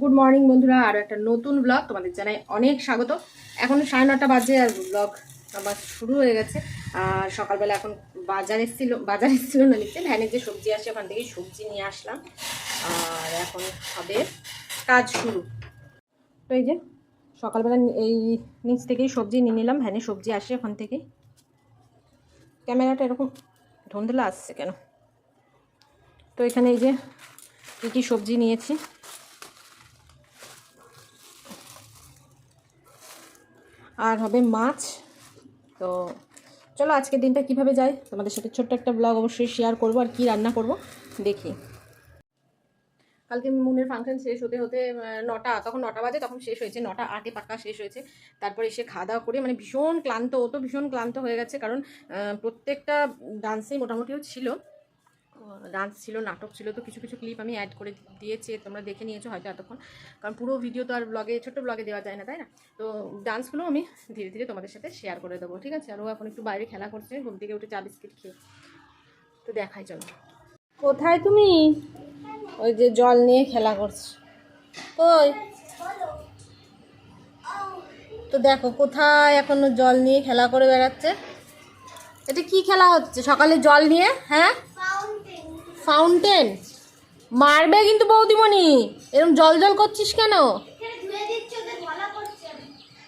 Good morning বন্ধুরা, আর একটা নতুন ব্লগ তোমাদের জানাই অনেক স্বাগত। এখন সাড়ে নটা বাজে আর ব্লগ আমার শুরু হয়ে গেছে। আর সকালবেলা এখন বাজার এসেছিল বাজার এসেছিল না নিতে ভ্যানে যে সবজি আসে, ওখান থেকে সবজি নিয়ে আসলাম। আর এখন হবে কাজ শুরু। তো এই যে সকালবেলা এই নিচ থেকেই সবজি নিয়ে নিলাম, ভ্যানে সবজি আসে ওখান থেকেই। ক্যামেরাটা এরকম ধুন্দলা আসছে কেন? তো এখানে এই যে কী কী সবজি নিয়েছি আর হবে মাছ। তো চলো আজকের দিনটা কীভাবে যায়? তোমাদের সাথে ছোট্ট একটা ব্লগ অবশ্যই শেয়ার করব আর কি রান্না করব। দেখি। কালকে মুনের ফাংশন শেষ হতে হতে নটা, তখন নটা বাজে, তখন শেষ হয়েছে। নটা আটে পাক্কা শেষ হয়েছে। তারপরে এসে খাওয়া দাওয়া করে মানে ভীষণ ক্লান্ত, ও তো ভীষণ ক্লান্ত হয়ে গেছে। কারণ প্রত্যেকটা ডান্সেই মোটামুটিও ছিল। ডান্স ছিল, নাটক ছিল, তো কিছু কিছু ক্লিপ আমি অ্যাড করে দিয়েছি, তোমরা দেখে নিয়েছো হয়তো এতক্ষণ। কারণ পুরো ভিডিও তো আর ব্লগে ছোট্ট ব্লগে দেওয়া যায় না, তাই না? তো ডান্সগুলো আমি ধীরে ধীরে তোমাদের সাথে শেয়ার করে দেবো, ঠিক আছে? আর ও এখন একটু বাইরে খেলা করছে, ঘুম থেকে উঠে চা বিস্কিট খেয়ে। তো দেখাই, চলো। কোথায় তুমি? ওই যে জল নিয়ে খেলা করছ। কই? তো দেখো, কোথায় এখনও জল নিয়ে খেলা করে বেড়াচ্ছে? এটা কি খেলা হচ্ছে? সকালে জল নিয়ে হ্যাঁ? ফাউন্টেন মারবে কিন্তু বৌদিমণি। এরকম জল জল করছিস কেন?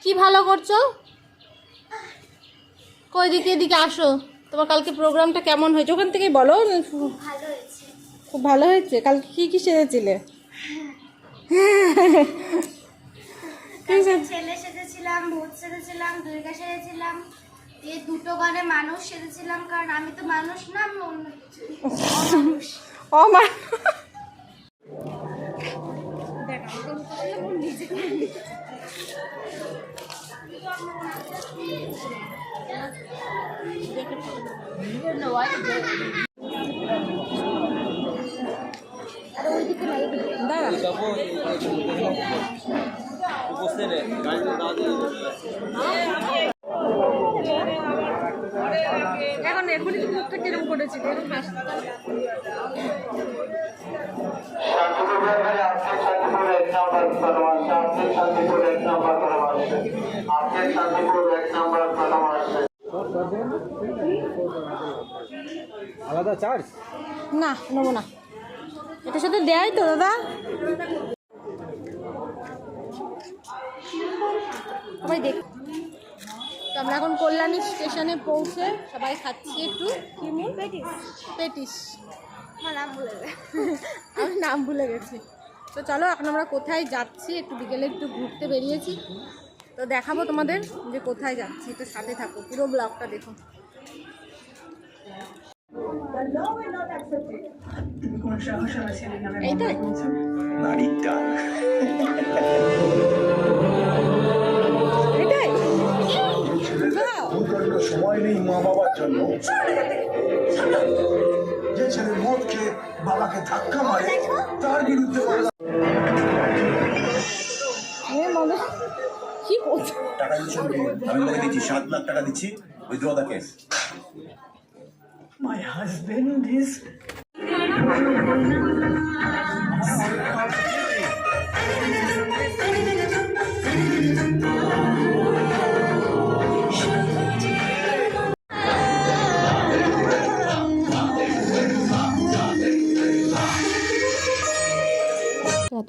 কি ভালো করছ? কই দিকে এদিকে আসো। তোমার কালকে প্রোগ্রামটা কেমন হয়েছে? ওখান থেকেই বলো। খুব ভালো হয়েছে। কালকে কি কি সেজেছিলে? ছেলে সেজেছিলাম ভূত সেজেছিলাম দুর্গা সেজেছিলাম। দিয়ে দুটো গানে মানুষ সেজেছিলাম কারণ আমি তো মানুষ না আমি অন্য কিছু। অমানুষ। ও এখনই তো মুখটা কিরম করেছি এরকম হাসি। শান্তিপুর এক নাম্বার প্রথম আসছে আপনি শান্তিপুর এক নাম্বার প্রথম আসছে আপনি শান্তিপুর এক নাম্বার প্রথম আসছে আলাদা চার্জ? না নেব না। এটার সাথে দেয় তো দাদা। সবাই দেখ আমরা এখন কল্যাণী স্টেশনে পৌঁছে সবাই খাচ্ছি একটু। পেটিস। পেটিস নাম ভুলে আমি নাম ভুলে গেছি। তো চলো এখন আমরা কোথায় যাচ্ছি? একটু বিকেলে একটু ঘুরতে বেরিয়েছি। তো দেখাবো তোমাদের যে কোথায় যাচ্ছি। তো সাথে থাকো পুরো ব্লগটা দেখো। এইটাই নারীর জন্য যে ছেলে মদ খেয়ে বাবাকে ধাক্কা মারে তার বিরুদ্ধে টাকা দিচ্ছি আমি বলে দিচ্ছি সাত লাখ টাকা দিচ্ছি withdraw the case my husband is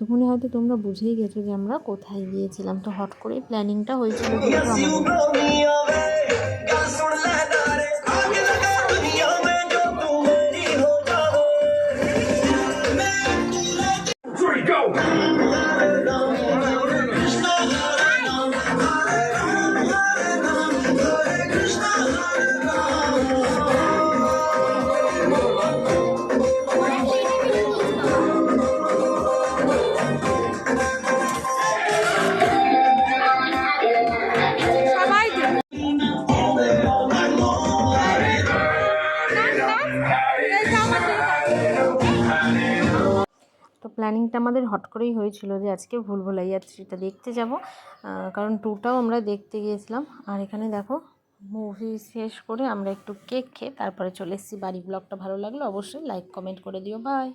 এতক্ষণে হয়তো তোমরা বুঝেই গেছো যে আমরা কোথায় গিয়েছিলাম। তো হট করে প্ল্যানিংটা হয়েছিল। তো প্ল্যানিংটা আমাদের হট করেই হয়েছিল যে আজকে ভুল ভুলাইয়া থ্রিটা দেখতে যাব। কারণ টুটাও আমরা দেখতে গিয়েছিলাম। আর এখানে দেখো মুভি শেষ করে আমরা একটু কেক খেয়ে তারপরে চলে এসেছি। বাড়ি ব্লগটা ভালো লাগল অবশ্যই লাইক কমেন্ট করে দিও। বাই